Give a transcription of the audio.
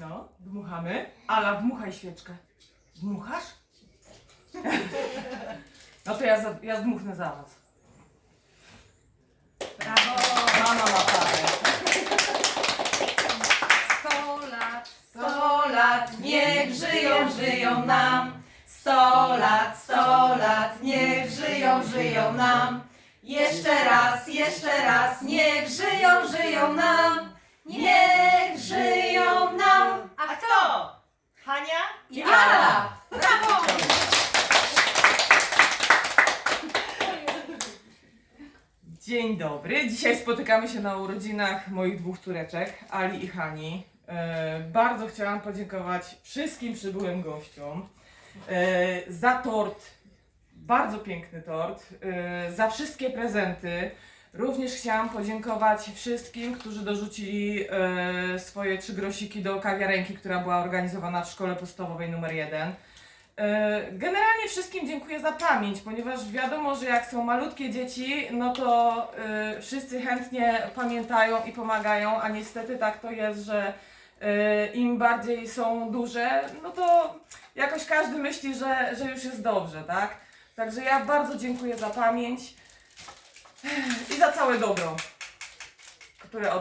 No, dmuchamy. Ala, dmuchaj świeczkę. Dmuchasz? No to ja, za, ja zdmuchnę za was. Brawo! Mama ma parę. 100 lat, Sto lat, niech żyją, żyją nam. Sto lat, sto lat, niech żyją, żyją nam. Jeszcze raz, jeszcze raz, niech żyją, żyją nam. I Ala! Brawo! Dzień dobry. Dzisiaj spotykamy się na urodzinach moich dwóch córeczek, Ali i Hani. E, bardzo chciałam podziękować wszystkim przybyłym gościom e, za tort, bardzo piękny tort, e, za wszystkie prezenty. Również chciałam podziękować wszystkim, którzy dorzucili e, swoje trzy grosiki do kawiarenki, która była organizowana w szkole podstawowej numer 1. E, Generalnie wszystkim dziękuję za pamięć, ponieważ wiadomo, że jak są malutkie dzieci, no to e, wszyscy chętnie pamiętają i pomagają, a niestety tak to jest, że e, im bardziej są duże, no to jakoś każdy myśli, że, że już jest dobrze, tak? Także ja bardzo dziękuję za pamięć za całe dobro, które